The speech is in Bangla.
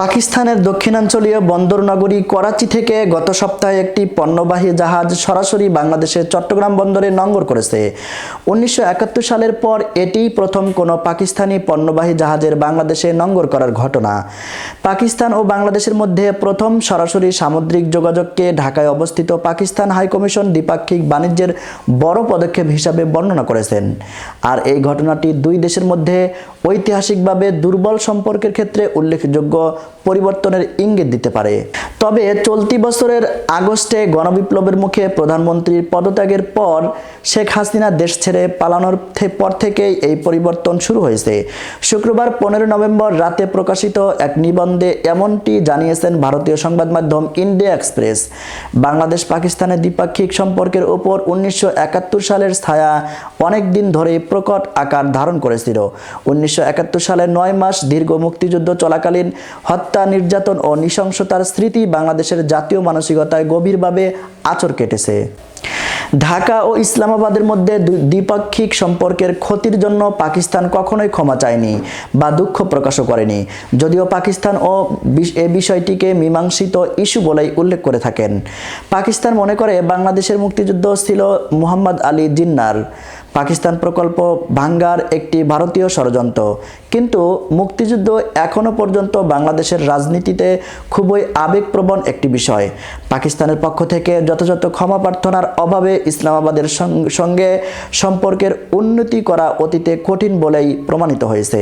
পাকিস্তানের দক্ষিণাঞ্চলীয় বন্দর নগরী করাচি থেকে গত সপ্তাহে একটি পণ্যবাহী জাহাজ সরাসরি বাংলাদেশের চট্টগ্রাম বন্দরে নঙ্গর করেছে। উনিশশো একাত্তর সালের পর এটিই প্রথম কোনো পাকিস্তানি পণ্যবাহী জাহাজের বাংলাদেশে নঙ্গর করার ঘটনা। পাকিস্তান ও বাংলাদেশের মধ্যে প্রথম সরাসরি সামুদ্রিক যোগাযোগকে ঢাকায় অবস্থিত পাকিস্তান হাইকমিশন দ্বিপাক্ষিক বাণিজ্যের বড় পদক্ষেপ হিসাবে বর্ণনা করেছেন। আর এই ঘটনাটি দুই দেশের মধ্যে ঐতিহাসিকভাবে দুর্বল সম্পর্কের ক্ষেত্রে উল্লেখযোগ্য পরিবর্তনের ইঙ্গিত দিতে পারে। তবে চলতি বছরের আগস্টে গণবিপ্লবের মুখে প্রধানমন্ত্রীর পদত্যাগের পর শেখ হাসিনা দেশ ছেড়ে পালানোর পর থেকেই এই পরিবর্তন শুরু হয়েছে। শুক্রবার পনেরো নভেম্বর রাতে প্রকাশিত এক নিবন্ধে এমনটি জানিয়েছেন ভারতীয় সংবাদ মাধ্যম ইন্ডিয়া এক্সপ্রেস। বাংলাদেশ পাকিস্তানের দ্বিপাক্ষিক সম্পর্কের ওপর উনিশশো একাত্তর সালের ছায়া অনেক দিন ধরে প্রকট আকার ধারণ করেছিল। উনিশশো একাত্তর সালের নয় মাস দীর্ঘ মুক্তিযুদ্ধ চলাকালীন হত্যা, নির্যাতন ও নৃশংসতার স্মৃতি বাংলাদেশের জাতীয় মানসিকতায় গভীরভাবে আচর কেটেছে। ঢাকা ও ইসলামাবাদের মধ্যে দ্বিপাক্ষিক সম্পর্কের ক্ষতির জন্য পাকিস্তান কখনোই ক্ষমা চায়নি বা দুঃখ প্রকাশও করেনি। যদিও পাকিস্তান ও এ বিষয়টিকে মীমাংসিত ইস্যু বলেই উল্লেখ করে থাকেন। পাকিস্তান মনে করে বাংলাদেশের মুক্তিযুদ্ধ ছিল মুহাম্মদ আলী জিন্নার। পাকিস্তান প্রকল্প ভাঙ্গার একটি ভারতীয় ষড়যন্ত্র। কিন্তু মুক্তিযুদ্ধ এখনও পর্যন্ত বাংলাদেশের রাজনীতিতে খুবই আবেগপ্রবণ একটি বিষয়। পাকিস্তানের পক্ষ থেকে যথাযথ ক্ষমা প্রার্থনার অভাবে ইসলামাবাদের সঙ্গে সম্পর্কের উন্নতি করা অতীতে কঠিন বলেই প্রমাণিত হয়েছে।